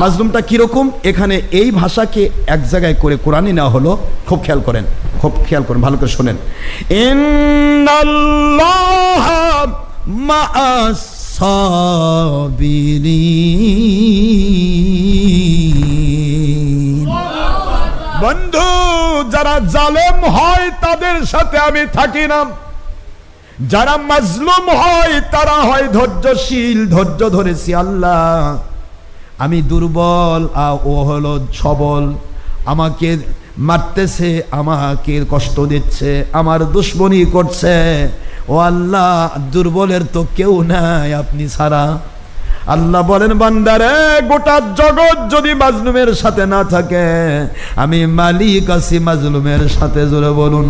মাজলুমটা কীরকম? এখানে এই ভাষাকে এক জায়গায় করে কোরআনে নেওয়া হলো। খুব খেয়াল করেন, খুব খেয়াল করেন, ভালো করে শোনেন। বন্ধু, যারা জালেম হয়, তাদের সাথে আমি থাকি না। যারা মাজলুম হয়, তারা হয় ধৈর্যশীল। ধৈর্য ধরেছি আল্লাহ। আমি দুর্বল ও হলো সবল আমাকে মারতেছে, আমাকে কষ্ট দিচ্ছে, আমার দুশ্মনী করছে। ও আল্লাহ, দুর্বলের তো কেউ নাই আপনি ছাড়া। আল্লাহ বলেন, বান্দারে, গোটা জগৎ যদি মাজলুমের সাথে না থাকে, আমি মালিক আছি মাজলুমের সাথে, জোরে বলুন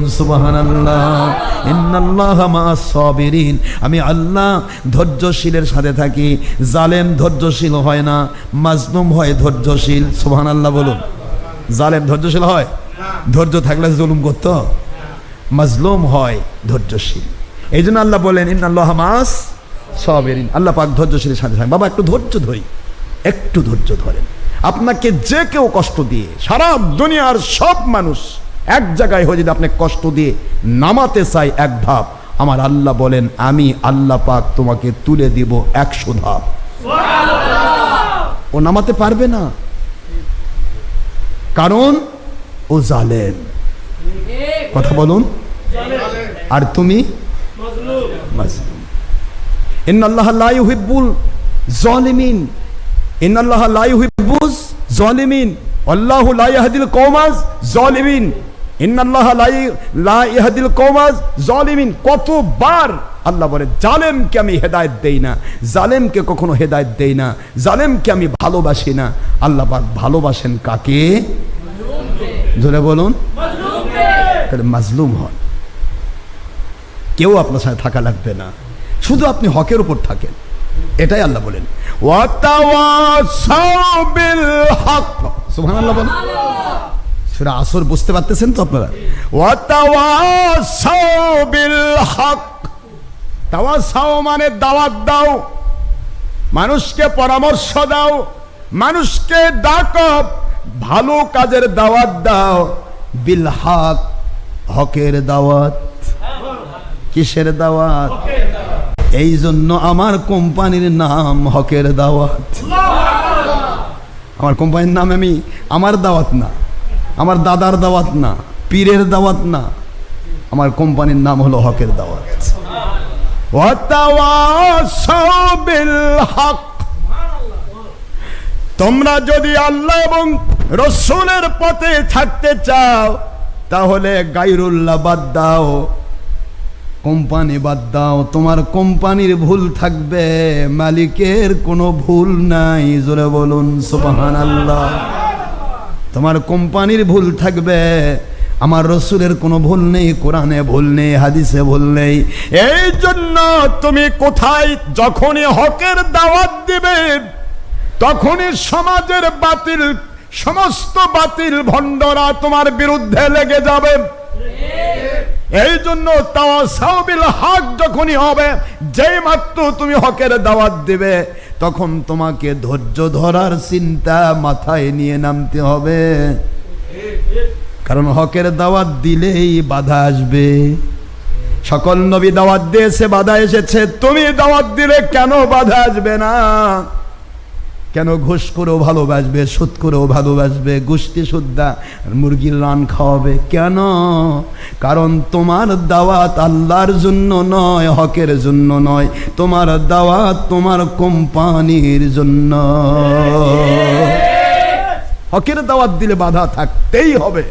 ইন্নাল্লাহ মা'আস সাবিরিন। আমি আল্লাহ ধৈর্যশীলের সাথে থাকি, জালেম ধৈর্যশীল হয় না, মাজলুম হয় ধৈর্যশীল, সুবহানাল্লাহ বলুন। জালেম ধৈর্যশীল হয়? ধৈর্য থাকলে জুলুম করতো? মাজলুম হয় ধৈর্যশীল। এই জন্য আল্লাহ বলেন, ইন্নাল্লাহ মাস সবেরিন আল্লাহ পাক ধৈর্যশীলের সাথে থাকেন। বাবা একটু ধৈর্য ধরি। একটু ধৈর্য ধরেন। আপনাকে যে কেউ কষ্ট দিয়ে সারা দুনিয়ার সব মানুষ এক জায়গায় হয়ে যদি আপনাকে কষ্ট দিয়ে নামাতে চাই এক ধাপ আমার আল্লাহ বলেন আমি আল্লাহ পাক তোমাকে তুলে দিব একশো ধাপ। ও নামাতে পারবে না। কারণ ও জালেম। কথা বলুন। আর তুমি? মাজলুম। জালিমিন জালিমিন আল্লাহু লা ইয়াহদিল কওমাজ জালিমিন ইন্নাল্লাহ লা ই- লা ইয়াহদিল কওমাজ জালিমিন কতবার আল্লাহ বলে, জালেমকে আমি হেদায়েত দেই না, জালেমকে কখনো হেদায়েত দেই না, জালেমকে আমি ভালোবাসি না। আল্লাহ ভালোবাসেন কাকে? ধরে বলুন। তাহলে মাজলুম হন। কেউ আপনার সাথে থাকা লাগবে না। শুধু আপনি হকের উপর থাকেন। এটাই আল্লাহ বলেন। সেটা আসর বুঝতে পারতেছেন তো আপনারা? মানে দাওয়াত দাও। মানুষকে পরামর্শ দাও। মানুষকে ডাকো। ভালো কাজের দাওয়াত দাও। বিল হক হকের দাওয়াত। কিসের দাওয়াত? এই জন্য আমার কোম্পানির নাম হকের দাওয়াত। আমার কোম্পানির নাম আমি আমার দাওয়াত না, আমার দাদার দাওয়াত না, পীরের দাওয়াত না, আমার কোম্পানির নাম হলো হকের দাওয়াত। তোমরা যদি আল্লাহ এবং রসুলের পথে থাকতে চাও, তাহলে গাইরুল্লাহ বাদ দাও। কোম্পানি বাদ দাও, তোমার কোম্পানির ভুল থাকবে, মালিকের কোনো ভুল নাই, জোরে বলুন সুবাহান আল্লাহ তোমার কোম্পানির ভুল থাকবে, আমার রসুলের কোনো ভুল নেই, কোরআনে ভুল নেই, হাদিসে ভুল নেই। এই জন্য তুমি কোথায় যখনই হকের দাওয়াত দিবে, তখনই সমাজের বাতিল, সমস্ত বাতিল ভণ্ডরা তোমার বিরুদ্ধে লেগে যাবে। এই জন্য হক যখনই হবে, যেই মাত্র তুমি হকের দাওয়াত দিবে, তখন তোমাকে ধৈর্য ধরার চিন্তা মাথায় নিয়ে নামতে হবে। কারণ হকের দাওয়াত দিলেই বাধা আসবে। সকল নবী দাওয়াত দিয়েছে, বাধা এসেছে, তুমি দাওয়াত দিলে কেন বাধা আসবে না? কেন ঘুষ করেও ভালোবাসবে, সুদ করেও ভালোবাসবে, গোষ্ঠী সুদ্ধা মুরগির রান খাওয়াবে? কেন? কারণ তোমার দাওয়াত আল্লাহর জন্য নয়, হকের জন্য নয়। তোমার দাওয়াত তোমার কোম্পানির জন্য। হকের দাওয়াত দিলে বাধা থাকতেই হবে।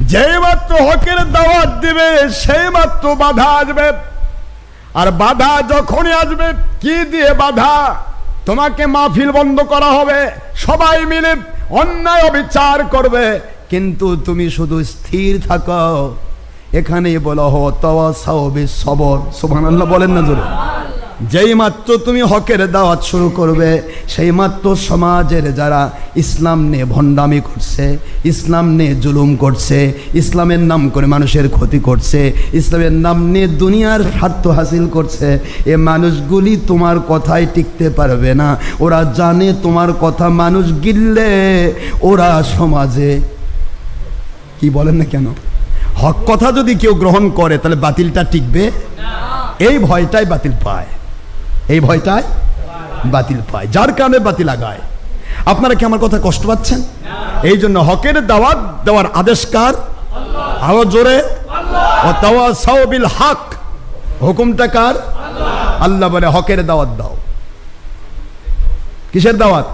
যে মাত্র হকের দাওয়াত দিবে সেই মাত্র বাধা আসবে। আর বাধা যখনই আসবে, কি দিয়ে বাধা? তোমাকে মাহফিল বন্ধ করা হবে। সবাই মিলে অন্যায় অবিচার করবে। কিন্তু তুমি শুধু স্থির থাকো। এখানেই বলা, হো তওয়া সবর সুবহানাল্লাহ বলেন না জোরে। যেই মাত্র তুমি হকের দাওয়াত শুরু করবে সেই মাত্র সমাজের যারা ইসলাম নিয়ে ভণ্ডামি করছে ইসলাম নিয়ে জুলুম করছে ইসলামের নাম করে মানুষের ক্ষতি করছে ইসলামের নাম নিয়ে দুনিয়ার স্বার্থ হাসিল করছে এ মানুষগুলি তোমার কথায় টিকতে পারবে না। ওরা জানে তোমার কথা মানুষ গিললে ওরা সমাজে কি বলেন না কেন? হক কথা যদি কেউ গ্রহণ করে তাহলে বাতিলটা টিকবে? এই ভয়টাই বাতিল পায়। এই ভয়টায় বাতিল পায়, যার কারণে বাতিল আগায়। আপনারা কি আমার কথা কষ্ট পাচ্ছেন? এই জন্য হকের দাওয়াত দেওয়ার আদেশ কার? আরও জোরে। তাওয়া হক। হুকুমটা কার? আল্লাহ বলে, হকের দাওয়াত দাও। কিসের দাওয়াত?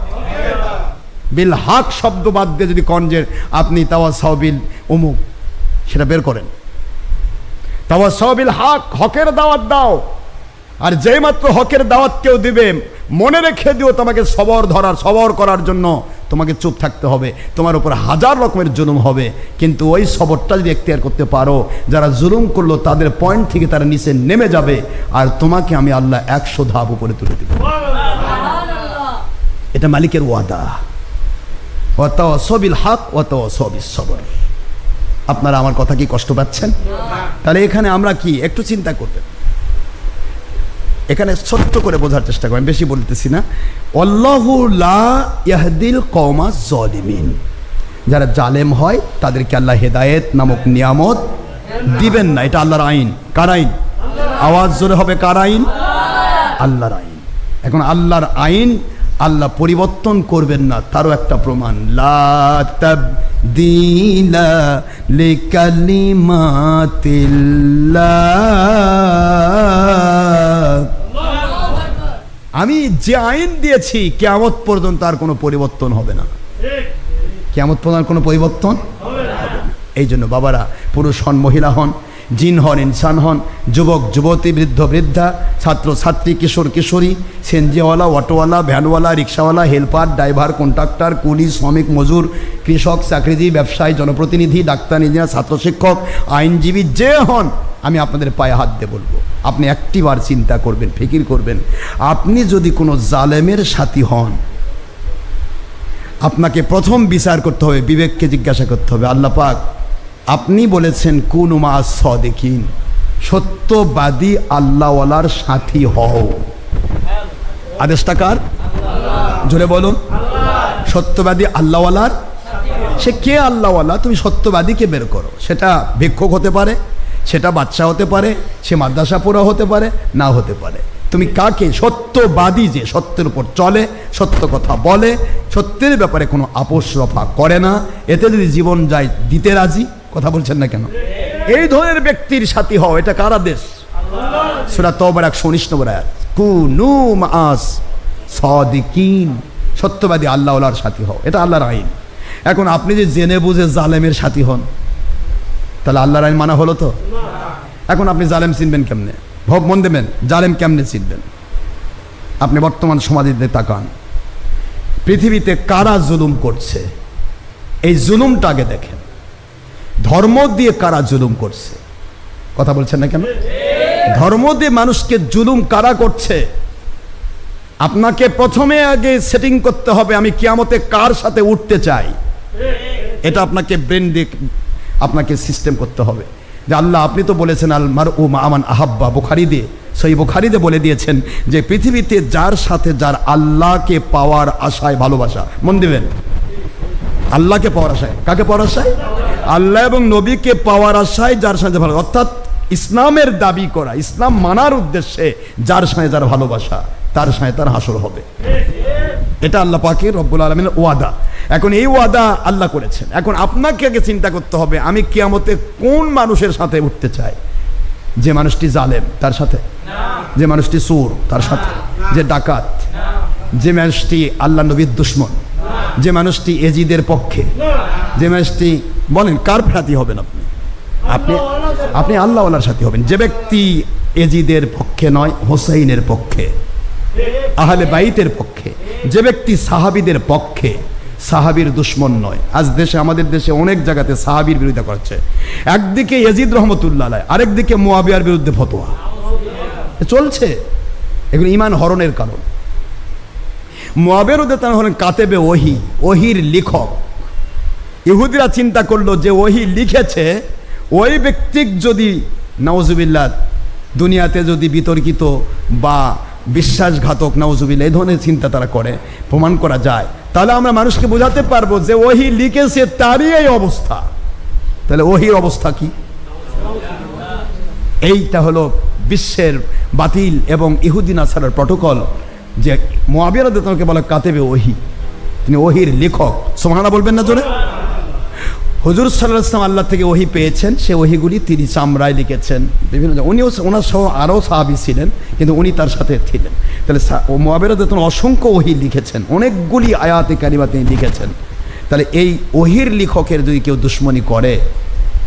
বিল হাক শব্দ বাদ দিয়ে যদি কন যে আপনি তাওয়া সাওবিল অমুক সেটা বের করেন। তাওয়া সাওবিল হাক, হকের দাওয়াত দাও। আর যেই মাত্র হকের দাওয়াত কেউ দিবে মনে রেখে দিও তোমাকে সবর ধরার সবর করার জন্য তোমাকে চুপ থাকতে হবে। তোমার উপর হাজার রকমের জুলুম হবে। কিন্তু ওই সবরটা যদি এখতিয়ার করতে পারো যারা জুলুম করল তাদের পয়েন্ট থেকে তারা নিচে নেমে যাবে। আর তোমাকে আমি আল্লাহ একশো ধাপ উপরে তুলে দেব। এটা মালিকের ওয়াদা। অত সবিল হাক অত সবিল সবর। আপনারা আমার কথা কি কষ্ট পাচ্ছেন? তাহলে এখানে আমরা কি? একটু চিন্তা করবেন এখানে ছোট্ট করে বোঝার চেষ্টা করেন বেশি বলতেছি না। ইয়াহদিল কওমা জলিমিন যারা জালেম হয়, তাদেরকে আল্লাহ হেদায়েত নামক নিয়ামত দিবেন না। এটা আল্লাহর আইন। কার আইন? আওয়াজ জোরে হবে, কার আইন? আল্লাহর আইন। এখন আল্লাহর আইন, আল্লাহ পরিবর্তন করবেন না, তারও একটা প্রমাণ। লা আমি যে আইন দিয়েছি, কেয়ামত পর্যন্ত আর কোনো পরিবর্তন হবে না। কেয়ামত পর্যন্ত আর কোনো পরিবর্তন হবে না। এই জন্য বাবারা, পুরুষ হন, মহিলা হন জিন হন, ইনসান হন, যুবক, যুবতী, বৃদ্ধ, বৃদ্ধা, ছাত্র, ছাত্রী, কিশোর, কিশোরী, সেনজিওয়ালা, অটোওয়ালা, ভ্যানওয়ালা, রিক্সাওয়ালা, হেল্পার, ড্রাইভার, কন্ট্রাক্টর, কুলি, শ্রমিক, মজুর, কৃষক, চাকরিজীবী, ব্যবসায়ী, জনপ্রতিনিধি, ডাক্তার, ইঞ্জিনিয়ার, ছাত্র শিক্ষক, আইনজীবী, যে হন, আমি আপনাদের পায়ে হাত দিয়ে বলব। আপনি একটিবার চিন্তা করবেন, ফিকির করবেন। আপনি যদি কোনো জালেমের সাথী হন, আপনাকে প্রথম বিচার করতে হবে, বিবেককে জিজ্ঞাসা করতে হবে, আল্লাহ পাক আপনি বলেছেন কোন মা সদেকিন সত্যবাদী আল্লাহওয়ালার সাথী হও। আদেশটা কার? জোরে বলুন। সত্যবাদী আল্লাহওয়ালার? সে কে আল্লাহওয়ালা? তুমি সত্যবাদীকে বের করো। সেটা ভিক্ষুক হতে পারে সেটা বাচ্চা হতে পারে সে মাদ্রাসা পড়া হতে পারে না হতে পারে। তুমি কাকে? সত্যবাদী যে সত্যের উপর চলে সত্য কথা বলে সত্যের ব্যাপারে কোনো আপোষ রফা করে না। এতে যদি জীবন যায় দিতে রাজি কথা বলছেন না কেন? এই ধরনের ব্যক্তির সাথী হও, এটা কার আদেশ সুরা তবার একশো উনিশ নম্বর আয়াত। মাস সদিকিন। সত্যবাদী আল্লাহর সাথী হও, এটা আল্লাহর আইন। এখন আপনি যে জেনে বুঝে জালেমের সাথী হন, তাহলে আল্লাহর আইন মানা হলো তো? এখন আপনি জালেম চিনবেন কেমনে? ভোগ মন দেবেন, জালেম কেমনে চিনবেন? আপনি বর্তমান সমাজের দিকে তাকান। পৃথিবীতে কারা জুলুম করছে? এই জুলুমটা আগে দেখেন। ধর্ম দিয়ে কারা জুলুম করছে? কথা বলছেন না কেন? ধর্ম দিয়ে মানুষকে জুলুম কারা করছে? আপনাকে প্রথমে আগে সেটিং করতে হবে, আমি কিয়ামতে কার সাথে উঠতে চাই? এটা আপনাকে ব্রেন দিয়ে, আপনাকে সিস্টেম করতে হবে। যে আল্লাহ, আপনি তো বলেছেন, আল মার ও আমান আহাব্বা। বুখারি দিয়ে সেই বুখারিতে বলে দিয়েছেন যে, পৃথিবীতে যার সাথে যার আল্লাহকে পাওয়ার আশায় ভালোবাসা, মন দিবেন? আল্লাহকে পাওয়ার আশায়। কাকে পাওয়ার আশায়? আল্লাহ এবং নবীকে পাওয়ার আশায় যার সাথে ভালো। অর্থাৎ ইসলামের দাবি করা, ইসলাম মানার উদ্দেশ্যে যার সাথে যার ভালোবাসা, তার সাথে তার হাসর হবে। এটা আল্লাহ পাকে রব্বুল আলমিনের ওয়াদা। এখন এই ওয়াদা আল্লাহ করেছেন। এখন আপনাকে আগে চিন্তা করতে হবে, আমি কিয়ামতে কোন মানুষের সাথে উঠতে চাই? যে মানুষটি জালেম, তার সাথে? যে মানুষটি সুর তার সাথে? যে ডাকাত? যে মানুষটি আল্লাহ নবীর দুশ্মন? যে মানুষটি এজিদের পক্ষে, যে মানুষটি বলেন, কার ফ্রাতি হবেন আপনি? আপনি আপনি আল্লাহওয়ালার সাথে হবেন। যে ব্যক্তি এজিদের পক্ষে নয়, হোসাইনের পক্ষে, আহলে বাইতের পক্ষে, যে ব্যক্তি সাহাবিদের পক্ষে, সাহাবির দুশ্মন নয়। আজ দেশে, আমাদের দেশে অনেক জায়গাতে সাহাবির বিরোধিতা করছে। একদিকে ইয়াজিদ রহমতুল্লাহ আরেকদিকে মোয়াবিয়ার বিরুদ্ধে ফতোয়া। চলছে। এগুলো ইমান হরণের কারণ। মোয়াবের তারা হলেন কাতেবে ওহি, ওহির লিখক। ইহুদিরা চিন্তা করল যে ওহি লিখেছে, ওই ব্যক্তিক যদি নওজুবিল্লাহ দুনিয়াতে যদি বিতর্কিত বা বিশ্বাসঘাতক নওজুবিল্লা এই ধরনের চিন্তা তারা করে, প্রমাণ করা যায়। তাহলে আমরা মানুষকে বোঝাতে পারব যে ওহি লিখেছে তারই এই অবস্থা। তাহলে ওহির অবস্থা কি? এইটা হলো বিশ্বের বাতিল এবং ইহুদিন আসারের প্রটোকল। যে মোয়াবিয়া তোমাকে বলে কাতেবে ওহি। তিনি ওহির লেখক। সোমানা বলবেন না জোরে? হুজুর সাল্লাহ ইসলাম আল্লাহ থেকে ওহি পেয়েছেন, সে ওহিগুলি তিনি চামড়ায় লিখেছেন। বিভিন্ন। উনিও ওনার সহ আরও সাহাবি ছিলেন, কিন্তু উনি তার সাথে ছিলেন। তাহলে মোয়াবেরা তখন অসংখ্য ওহি লিখেছেন, অনেকগুলি আয়াতে কারিমা তিনি লিখেছেন। তাহলে এই ওহির লেখকের যদি কেউ দুশ্মনী করে,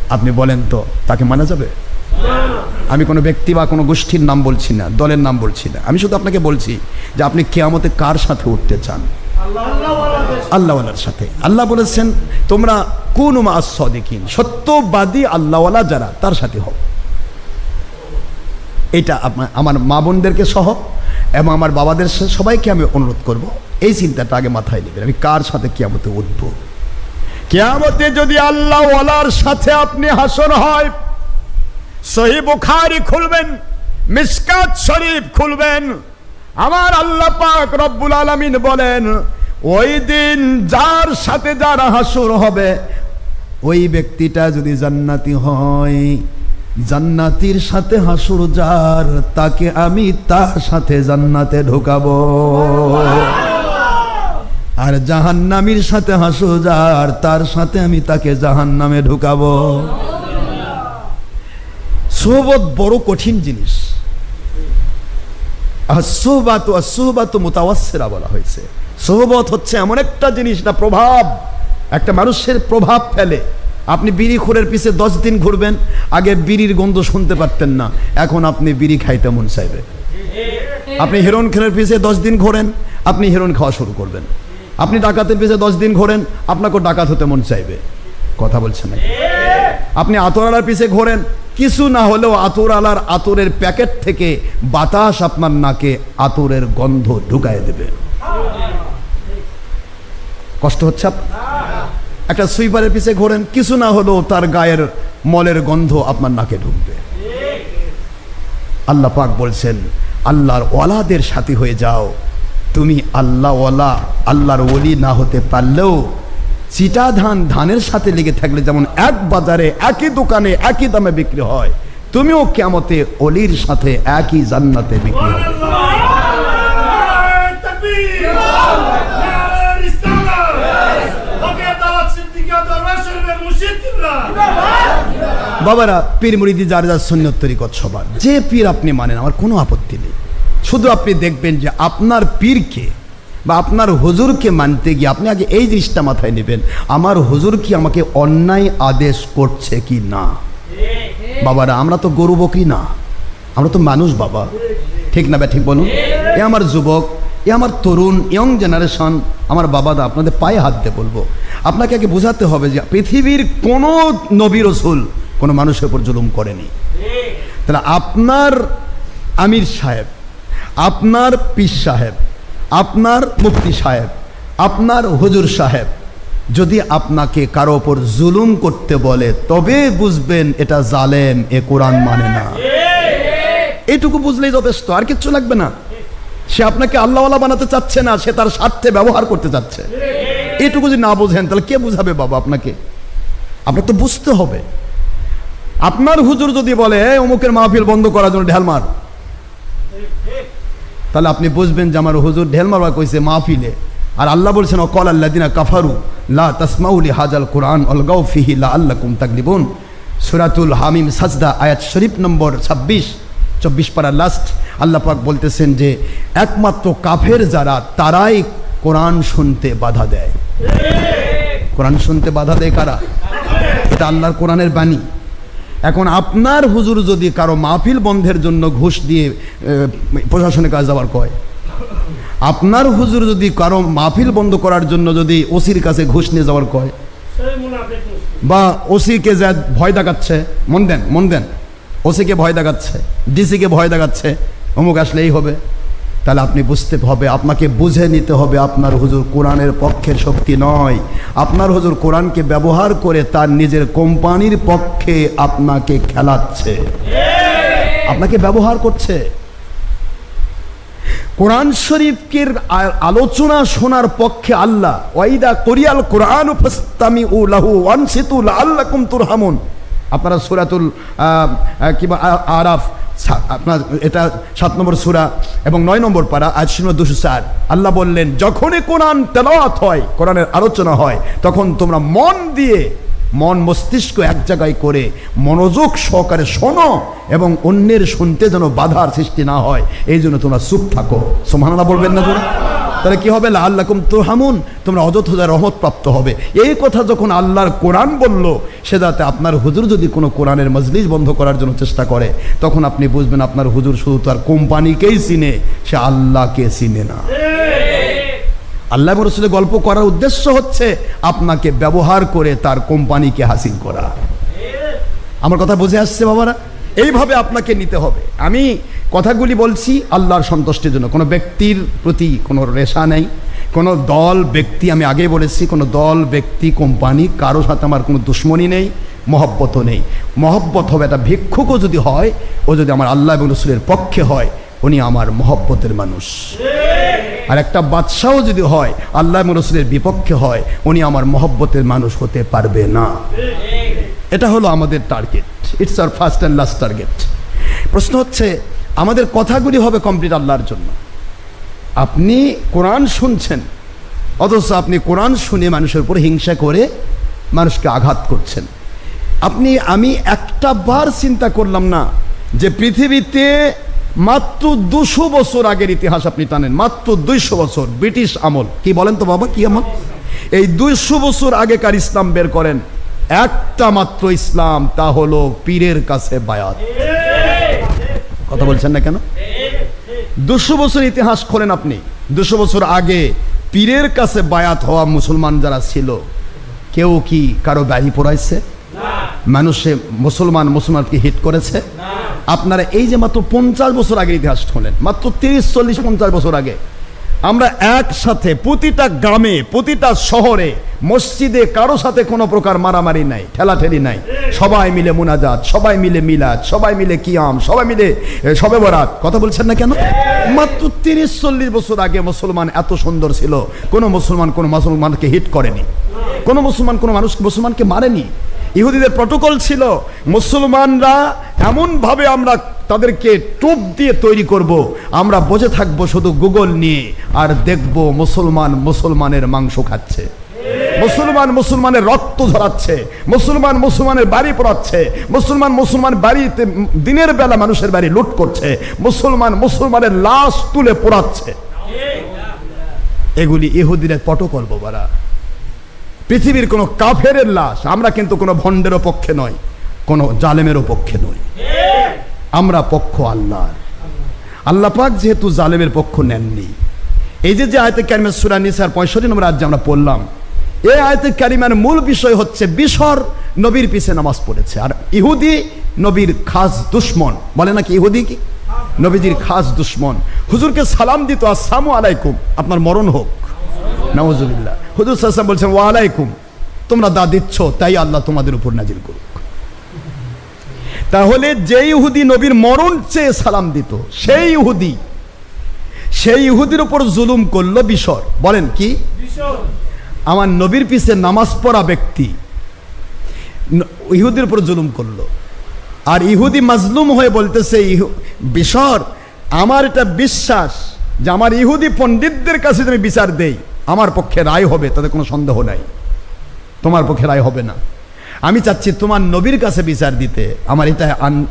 আপনি বলেন তো, তাকে মানা যাবে? আমি কোনো ব্যক্তি বা কোনো গোষ্ঠীর নাম বলছি না, দলের নাম বলছি না। আমি শুধু আপনাকে বলছি যে আপনি কেয়ামতে কার সাথে উঠতে চান? আল্লাহওয়ালার সাথে। আল্লাহ বলেছেন, তোমরা কোন সদিকিন সত্যবাদী আল্লাহওয়ালা যারা, তার সাথে হও। এটা আমার মা বোনদেরকে সহ এবং আমার বাবাদের সবাইকে আমি অনুরোধ করব, এই চিন্তাটা আগে মাথায় নেবেন, আমি কার সাথে কিয়ামতে উঠব? কেয়ামতে যদি আল্লাহওয়ালার সাথে আপনি হাসন হয় সহি বুখারি খুলবেন, মিসকাত শরীফ খুলবেন। আমার আল্লাহ পাক রব্বুল আলামিন বলেন, ওই দিন যার সাথে যার হাসুর হবে, ওই ব্যক্তিটা যদি জান্নাতি হয়, জান্নাতির সাথে হাসুর যার, তাকে আমি তার সাথে জান্নাতে ঢোকাবো। আর জাহান্নামীর সাথে হাসু যার, তার সাথে আমি তাকে জাহান্নামে ঢুকাবো। সোহবত বড় কঠিন জিনিস। আর সোহবাত সোহবাত মোতাওয়াসেরা বলা হয়েছে। সোহবত হচ্ছে এমন একটা জিনিস না, প্রভাব। একটা মানুষের প্রভাব ফেলে। আপনি বিড়ি খোরের পিছে দশ দিন ঘুরবেন, আগে বিড়ির গন্ধ শুনতে পারতেন না। এখন আপনি বিড়ি খাইতে মন চাইবে। আপনি হেরোন খেলের পিছে দশ দিন ঘোরেন, আপনি হেরোন খাওয়া শুরু করবেন। আপনি ডাকাতের পিছে দশ দিন ঘোরেন, আপনাকেও ডাকাত হতে মন চাইবে। কথা বলছেন আপনি আতরালার পিছে ঘোরেন কিছু না হলেও আতরালার আতরের প্যাকেট থেকে বাতাস আপনার নাকে আতরের গন্ধ ঢুকায় দেবে। কষ্ট হচ্ছে একটা সুইপারের পিছে ঘোরেন, কিছু না হলেও তার গায়ের মলের গন্ধ আপনার নাকে ঢুকবে। আল্লাহ পাক বলছেন, আল্লাহর ওয়ালাদের সাথী হয়ে যাও। তুমি আল্লাহ ওয়ালা, আল্লাহর ওলি না হতে পারলেও চিটা ধান ধানের সাথে লেগে থাকলে যেমন এক বাজারে, একই দোকানে, একই দামে বিক্রি হয়, তুমিও কেমতে অলির সাথে একই জান্নাতে বিক্রি বাবারা, পীর মুড়িদি যার যার সৈন্যত তরিকত সবার। যে পীর আপনি মানেন, আমার কোনো আপত্তি নেই। শুধু আপনি দেখবেন যে আপনার পীরকে বা আপনার হুজুরকে মানতে গিয়ে আপনি আগে এই জিনিসটা মাথায় নেবেন, আমার হুজুর কি আমাকে অন্যায় আদেশ করছে কি না? বাবারা, আমরা তো গরু বকরি না, আমরা তো মানুষ বাবা। ঠিক না বা, ঠিক বলুন? এ আমার যুবক, এ আমার তরুণ ইয়ং জেনারেশন আমার বাবাদা আপনাদের পায়ে হাত দিয়ে বলব। আপনাকে আগে বোঝাতে হবে যে পৃথিবীর কোনো নবী রসুল কোনো মানুষের উপর জুলুম করেনি। তাহলে আপনার আমির সাহেব, আপনার পীর সাহেব আপনার মুফতি সাহেব, আপনার হুজুর সাহেব, যদি আপনাকে কারও ওপর জুলুম করতে বলে, তবে বুঝবেন এটা জালেম, এ কোরআন মানে না। এইটুকু বুঝলেই যথেষ্ট আর কিচ্ছু লাগবে না। সে আপনাকে আল্লাহওয়ালা বানাতে চাচ্ছে না, সে তার স্বার্থে ব্যবহার করতে চাচ্ছে। এটুকু যদি না বোঝেন, তাহলে কে বুঝাবে বাবা আপনাকে? আপনার তো বুঝতে হবে। আপনার হুজুর যদি বলে অমুকের মাহফিল বন্ধ করার জন্য ঢেল মার। তাহলে আপনি বুঝবেন যে আমার হুজুর ঢেল মারবা কইছে মাহফিলে। আর আল্লাহ বলছেন, অকল আল্লাহ দিনা কাফারু, লা তাসমাউলি হাজাল কোরআন অলগাউ ফিহি লা আল্লাহ কুম তাকলিবুন সুরাতুল হামিম সাজদা, আয়াত শরীফ নম্বর ছাব্বিশ, চব্বিশ পারা লাস্ট পাক বলতেছেন যে, একমাত্র কাফের যারা, তারাই কোরআন শুনতে বাধা দেয়। কোরআন শুনতে বাধা দেয় কারা? এটা আল্লাহর কোরআনের বাণী। এখন আপনার হুজুর যদি কারও মাহফিল বন্ধের জন্য ঘুষ দিয়ে প্রশাসনের কাজ যাওয়ার কয়? আপনার হুজুর যদি কারও মাহফিল বন্ধ করার জন্য যদি ওসির কাছে ঘুষ নিয়ে যাওয়ার কয়? বা ওসিকে যা ভয় দেখাচ্ছে, মন দেন মন দেন, ওসিকে ভয় দেখাচ্ছে, ডিসিকে ভয় দেখাচ্ছে, অমুক আসলেই হবে। তাহলে আপনি বুঝতে হবে, আপনাকে বুঝে নিতে হবে আপনার হুজুর কোরআনের পক্ষের শক্তি নয়। আপনার হুজুর কোরআনকে ব্যবহার করে তার নিজের কোম্পানির পক্ষে আপনাকে খেলাচ্ছে। আপনাকে ব্যবহার করছে। কোরআন শরীফকের আলোচনা শোনার পক্ষে আল্লাহ, ওয়াইদা কোরিয়াল কোরআন ফাস্তামি উ লাহু ওয়ানসিতুল আল্লাকুম তুরহামুন। আপনারা সূরাতুল কিংবা আরাফ আপনার এটা সাত নম্বর সুরা এবং নয় নম্বর পারা আজ শূন্য দুশো চার। আল্লাহ বললেন, যখনই কোরআন তেলাওয়াত হয়, কোরআনের আলোচনা হয়, তখন তোমরা মন দিয়ে মন মস্তিষ্ক এক জায়গায় করে মনোযোগ সহকারে শোনো এবং অন্যের শুনতে যেন বাধার সৃষ্টি না হয়। এই জন্য তোমরা চুপ থাকো। সোমানা বলবেন না তোমরা? তাহলে কি হবে? আল্লাহকুম তো হামুন তোমরা অযথা রহমত প্রাপ্ত হবে। এই কথা যখন আল্লাহর কোরআন বলল, সে যাতে আপনার হুজুর যদি কোনো কোরআনের মজলিস বন্ধ করার জন্য চেষ্টা করে, তখন আপনি বুঝবেন আপনার হুজুর শুধু তার কোম্পানিকেই চিনে, সে আল্লাহকে চিনে না। আল্লাহ রসুলের গল্প করার উদ্দেশ্য হচ্ছে আপনাকে ব্যবহার করে তার কোম্পানিকে হাসিল করা। আমার কথা বুঝে আসছে বাবারা? এইভাবে আপনাকে নিতে হবে। আমি কথাগুলি বলছি আল্লাহর সন্তুষ্টির জন্য। কোনো ব্যক্তির প্রতি কোনো রেশা নেই। কোনো দল, ব্যক্তি, আমি আগে বলেছি, কোনো দল, ব্যক্তি, কোম্পানি, কারও সাথে আমার কোনো দুশ্মনী নেই, মহব্বতও নেই। মহব্বত হবে একটা ভিক্ষুকও যদি হয়, ও যদি আমার আল্লাহ এবং রসুলের পক্ষে হয়, উনি আমার মহব্বতের মানুষ। আর একটা বাদশাও যদি হয়, আল্লাহ এবং রসুলের বিপক্ষে হয়, উনি আমার মহব্বতের মানুষ হতে পারবে না। এটা হলো আমাদের target. It's our first and last target প্রশ্ন হচ্ছে, আমাদের কথাগুলি হবে কমপ্লিট আল্লাহর জন্য। আপনি কোরআন শুনছেন, অথচ আপনি কোরআন শুনে মানুষের উপর হিংসা করে মানুষকে আঘাত করছেন। আপনি, আমি একটা বার চিন্তা করলাম না যে পৃথিবীতে মাত্র দুশো বছর আগের ইতিহাস আপনি টানেন। মাত্র দুইশো বছর, ব্রিটিশ আমল। কি বলেন তো বাবা, কি আমল? এই দুইশো বছর আগেকার ইসলাম বের করেন। একটা মাত্র ইসলাম, তা হলো পীরের কাছে বায়াত। কথা বলছেন না কেন? দুশো বছর ইতিহাস খোলেন আপনি। দুশো বছর আগে পীরের কাছে বায়াত হওয়া মুসলমান যারা ছিল, কেউ কি কারও ব্যাধি পড়াইছে? মানুষে মুসলমান মুসলমানকে হিট করেছে? আপনারা এই যে মাত্র পঞ্চাশ বছর আগে ইতিহাস খোলেন, মাত্র তিরিশ, চল্লিশ, পঞ্চাশ বছর আগে, আমরা একসাথে প্রতিটা গ্রামে, প্রতিটা শহরে মসজিদে কারও সাথে কোনো প্রকার মারামারি নাই, ঠেলাঠেলি নাই। সবাই মিলে মুনাজাত, সবাই মিলে মিলাদ, সবাই মিলে কিয়াম, সবাই মিলে সবে বরাত। কথা বলছেন না কেন? মাত্র তিরিশ চল্লিশ বছর আগে মুসলমান এত সুন্দর ছিল। কোনো মুসলমান কোনো মুসলমানকে হিট করেনি। কোনো মুসলমান কোনো মানুষ মুসলমানকে মারেনি। ইহুদিদের প্রটোকল ছিল, মুসলমানরা এমনভাবে আমরা তাদেরকে টোপ দিয়ে তৈরি করব, আমরা বসে থাকব শুধু গুগল নিয়ে, আর দেখব মুসলমান মুসলমানের মাংস খাচ্ছে। মুসলমান মুসলমানের রক্ত ঝরাচ্ছে, মুসলমান মুসলমানের বাড়ি পড়াচ্ছে, মুসলমান মুসলমান বাড়িতে দিনের বেলা মানুষের বাড়ি লুট করছে, মুসলমান মুসলমানের লাশ তুলে পোড়াচ্ছে। এগুলি ইহুদিনের প্রটোকল বাবারা। পৃথিবীর কোনো কাফের লাশ, আমরা কিন্তু কোনো ভণ্ডেরও পক্ষে নয় কোনো জালেমেরও পক্ষে নই। আমরা পক্ষ আল্লাহর। আল্লাহ পাক যেহেতু জালেমের পক্ষ নেননি। এই যে যে আয়তে ক্যারিমের সুরা নিসার পঁয়ষট্টি নম্বর আজ আমরা পড়লাম এই আয়তে ক্যারিমের মূল বিষয় হচ্ছে বিশর নবীর পিছে নামাজ পড়েছে। আর ইহুদি নবীর খাস দুশ্মন। বলে নাকি ইহুদি কি? নবীজির খাস দুশ্মন। হুজুরকে সালাম দিত, আসসালামু আলাইকুম। আপনার মরণ হোক। নওয়াজুবিল্লাহ হুজুর সাল্লাম বলছেন, ওয়ালাইকুম। তোমরা দা দিচ্ছ, তাই আল্লাহ তোমাদের উপর নাজিল করুক। তাহলে যে ইহুদি নবীর মরণ চেয়ে সালাম দিত, সেই ইহুদি, সেই ইহুদির উপর জুলুম করল বিশর। বলেন কি? আমার নবীর পিছে নামাজ পড়া ব্যক্তি। ইহুদির উপর জুলুম করল। আর ইহুদি মাজলুম হয়ে বলতেছে, ইহু, বিশর, আমার এটা বিশ্বাস যে আমার ইহুদি পণ্ডিতদের কাছে তুমি বিচার দেই, আমার পক্ষে রায় হবে, তাতে কোনো সন্দেহ নাই। তোমার পক্ষে রায় হবে না। আমি চাচ্ছি তোমার নবীর কাছে বিচার দিতে। আমার এটা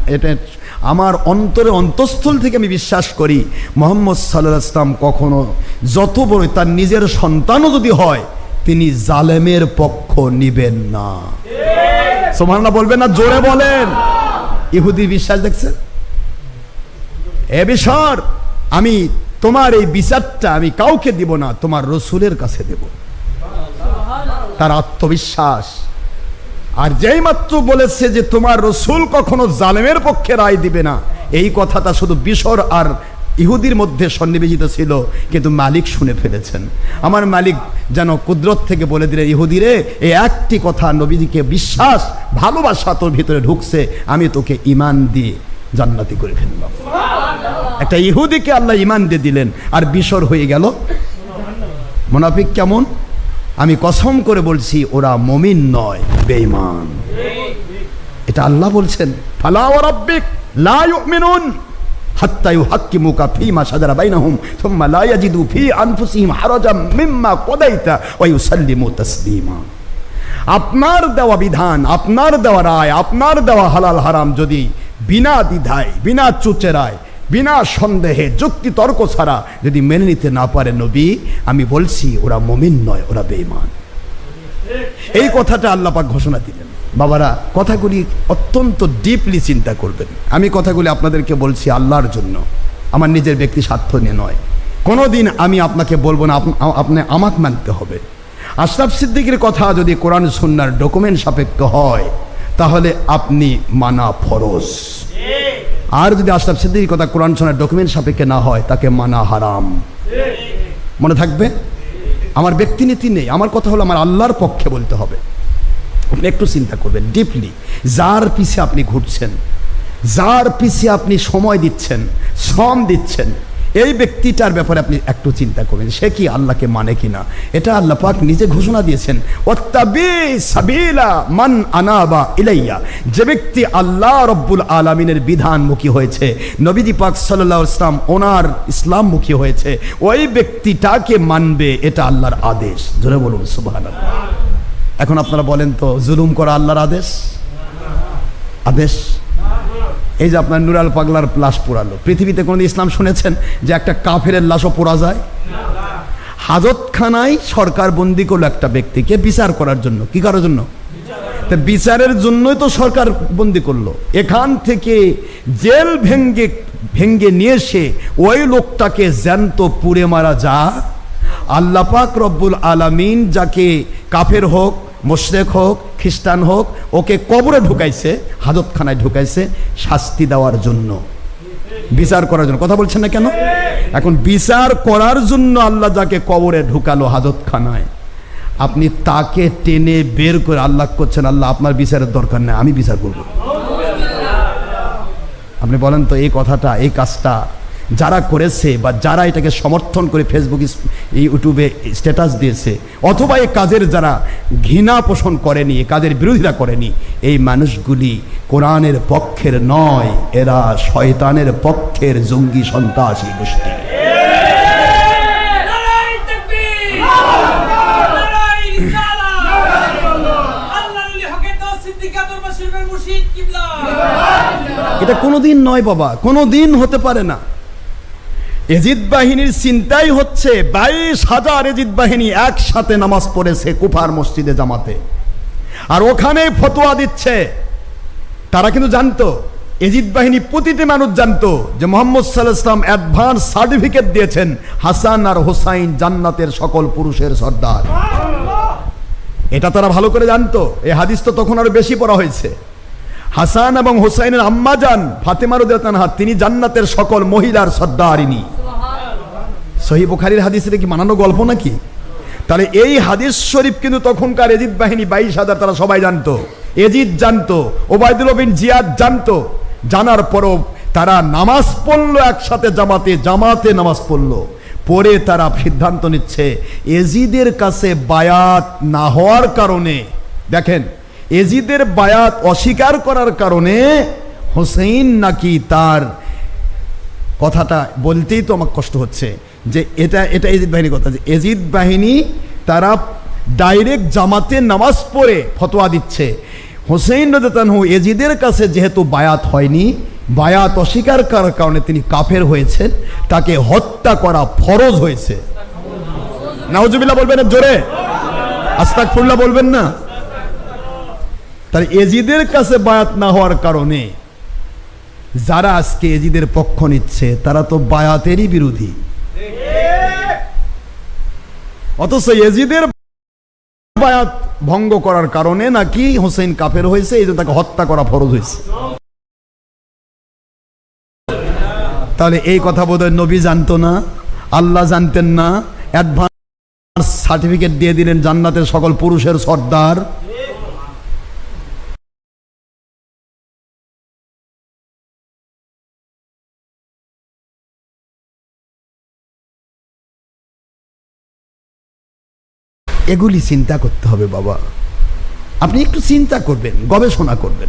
এটা, আমার অন্তরে অন্তঃস্থল থেকে আমি বিশ্বাস করি, মোহাম্মদ সাল্লাহ ইসলাম কখনো যত বড় তার নিজের সন্তানও যদি হয় তিনি জালেমের পক্ষ নিবেন না। সোমানা বলবেন না, জোরে বলেন। ইহুদি বিশ্বাস দেখছেন এ বিষর, আমি তোমার এই বিচারটা আমি কাউকে দিব না, তোমার রসুলের কাছে দেব। তার আত্মবিশ্বাস। আর যেই মাত্র বলেছে যে তোমার রসুল কখনো জালেমের পক্ষে রায় দিবে না, এই কথাটা শুধু বিশর আর ইহুদির মধ্যে সন্নিবেশিত ছিল, কিন্তু মালিক শুনে ফেলেছেন। আমার মালিক যেন কুদরত থেকে বলে দিলেন, ইহুদিরে, এই একটি কথা নবীজিকে বিশ্বাস, ভালোবাসা তোর ভিতরে ঢুকছে, আমি তোকে ইমান দিয়ে জান্নাতি করে ফেললাম একটা ইহুদিকে আল্লাহ ইমান দিয়ে দিলেন, আর বিসর হয়ে গেল। মোনাফিক কেমন? আমি কসম করে বলছি, ওরা মমিন নয়, বেঈমান। এটা আল্লাহ বলছেন, ফালা ওয়া রাব্বিক লা হাত্তা ইউহাক্কিমুকা ফীমা শাজারা বাইনাহুম থুম্মা লা ইয়াজিদু ফী আনফুসিহিম হারাজাম মিম্মা কদাইতা ওয়া ইউসাল্লিমু তাসলিমা। আপনার দেওয়া বিধান, আপনার দেওয়া রায়, আপনার দেওয়া হালাল হারাম যদি বিনা দ্বিধায়, বিনা চুচেরায়, বিনা সন্দেহে যুক্তি তর্ক ছাড়া যদি মেনে নিতে না পারে নবী, আমি বলছি ওরা মমিন নয়, ওরা বেঈমান। এই কথাটা আল্লাপাক ঘোষণা দিলেন। বাবারা, কথাগুলি অত্যন্ত ডিপলি চিন্তা করবেন। আমি কথাগুলি আপনাদেরকে বলছি আল্লাহর জন্য। আমার নিজের ব্যক্তি স্বার্থ নিয়ে নয়। কোনোদিন আমি আপনাকে বলব না আপ- আপনি আমাকে মানতে হবে। আশরাফ সিদ্দিকের কথা যদি কোরআন সুন্নার ডকুমেন্ট সাপেক্ষ হয়, তাহলে আপনি মানা ফরজ। আর যদি আশরাফ সিদ্দিকের কথা কোরআন সুন্নার ডকুমেন্ট সাপেক্ষে না হয়, তাকে মানা হারাম। মনে থাকবে? আমার ব্যক্তিনীতি নেই। আমার কথা হলো আমার আল্লাহর পক্ষে বলতে হবে। আপনি একটু চিন্তা করবেন ডিপলি যার পিছে আপনি ঘুরছেন, যার পিছে আপনি সময় দিচ্ছেন, শ্রম দিচ্ছেন, এই ব্যক্তিটার ব্যাপারে আপনি একটু চিন্তা করবেন, সে কি আল্লাহকে মানে কিনা? এটা আল্লাহ পাক নিজে ঘোষণা দিয়েছেন মান আনাবা ইলাইয়া। যে ব্যক্তি আল্লাহ রব্বুল আলামিনের বিধানমুখী হয়েছে, নবীজি পাক আলাইহি ইসলাম ওনার ইসলামমুখী হয়েছে, ওই ব্যক্তিটাকে মানবে, এটা আল্লাহর আদেশ। ধরে বলুন, সুবহানাল্লাহ। এখন আপনারা বলেন তো, জুলুম করা আল্লাহর আদেশ? আদেশ? এই যে আপনার নুরাল পাগলার লাশ পোড়ালো। পৃথিবীতে কোনো ইসলাম শুনেছেন যে একটা কাফেরের লাশও পোড়া যায়? হাজতখানায় সরকার বন্দি করল একটা ব্যক্তিকে বিচার করার জন্য। কি করার জন্য? তা বিচারের জন্যই তো সরকার বন্দি করল। এখান থেকে জেল ভেঙ্গে ভেঙ্গে নিয়ে এসে ওই লোকটাকে জ্যান্ত পুড়ে মারা যা আল্লাহ পাক রব্বুল আলামিন যাকে কাফের হোক, মোশরেক হোক, খ্রিস্টান হোক, ওকে কবরে ঢুকাইছে, হাজতখানায় ঢুকাইছে শাস্তি দেওয়ার জন্য। বিচার করার জন্য। কথা বলছেন না কেন? এখন বিচার করার জন্য আল্লাহ যাকে কবরে ঢুকালো হাজতখানায়, আপনি তাকে টেনে বের করে আল্লাহ করছেন, আল্লাহ আপনার বিচারের দরকার নেই, আমি বিচার করব। আপনি বলেন তো এই কথাটা, এই কাজটা যারা করেছে বা যারা এটাকে সমর্থন করে ফেসবুক ইউটিউবে স্ট্যাটাস দিয়েছে, অথবা এই কাজের যারা ঘৃণা পোষণ করেনি, এই কাজের বিরোধিতা করেনি, এই মানুষগুলি কোরআনের পক্ষের নয়, এরা শয়তানের পক্ষের জঙ্গি সন্ত্রাসী গোষ্ঠী। এটা কোনোদিন নয় বাবা, কোনোদিন হতে পারে না। এজিদ বাহিনীর চিন্তাই হচ্ছে বাইশ হাজার এজিদ বাহিনী একসাথে নামাজ পড়েছে কুফার মসজিদে জামাতে। আর ওখানে ফতোয়া দিচ্ছে। তারা কিন্তু জানতো, এজিদ বাহিনী প্রতিটি মানুষ জানতো যে মোহাম্মদ সাল্লাহ ইসলাম অ্যাডভান্স সার্টিফিকেট দিয়েছেন হাসান আর হোসাইন জান্নাতের সকল পুরুষের সর্দার। এটা তারা ভালো করে জানতো। এই হাদিস তো তখন আরও বেশি পড়া হয়েছে। হাসান এবং হোসাইনের আম্মা যান ফাতেমা রুদানহা তিনি জান্নাতের সকল মহিলার সর্দারিনী সহি বুখারির হাদিস এটা কি মানানো গল্প নাকি? তাহলে এই হাদিস শরীফ কিন্তু তখনকার এজিদ বাহিনী বাইশ হাজার, তারা সবাই জানতো। এজিদ জানতো, ওবায়দুল বিন জিয়াদ জানতো। জানার পরও তারা নামাজ পড়ল একসাথে জামাতে জামাতে নামাজ পড়ল। পরে তারা সিদ্ধান্ত নিচ্ছে, এজিদের কাছে বায়াত না হওয়ার কারণে, দেখেন, এজিদের বায়াত অস্বীকার করার কারণে হোসেন নাকি তার কথাটা বলতেই তো আমার কষ্ট হচ্ছে। যে এটা এটা এজিদ বাহিনীর কথা যে এজিদ বাহিনী তারা ডাইরেক্ট জামাতে নামাজ পড়ে ফতোয়া দিচ্ছে। হোসেন রদানহু এজিদের কাছে যেহেতু বায়াত হয়নি, বায়াত অস্বীকার করার কারণে তিনি কাফের হয়েছেন, তাকে হত্যা করা ফরজ হয়েছে। নাউজুবিল্লাহ বলবেন জোরে? আস্তাক ফুল্লা বলবেন না? তাহলে এজিদের কাছে বায়াত না হওয়ার কারণে যারা আজকে এজিদের পক্ষ নিচ্ছে, তারা তো বায়াতেরই বিরোধী। অথচ এজিদের বায়াত ভঙ্গ করার কারণে নাকি হোসেন কাফের হয়েছে, এই তাকে হত্যা করা ফরজ হয়েছে। তাহলে এই কথা বোধহয় নবী জানতো না, আল্লাহ জানতেন না, অ্যাডভান্স সার্টিফিকেট দিয়ে দিলেন জান্নাতের সকল পুরুষের সর্দার। এগুলি চিন্তা করতে হবে বাবা। আপনি একটু চিন্তা করবেন গবেষণা করবেন।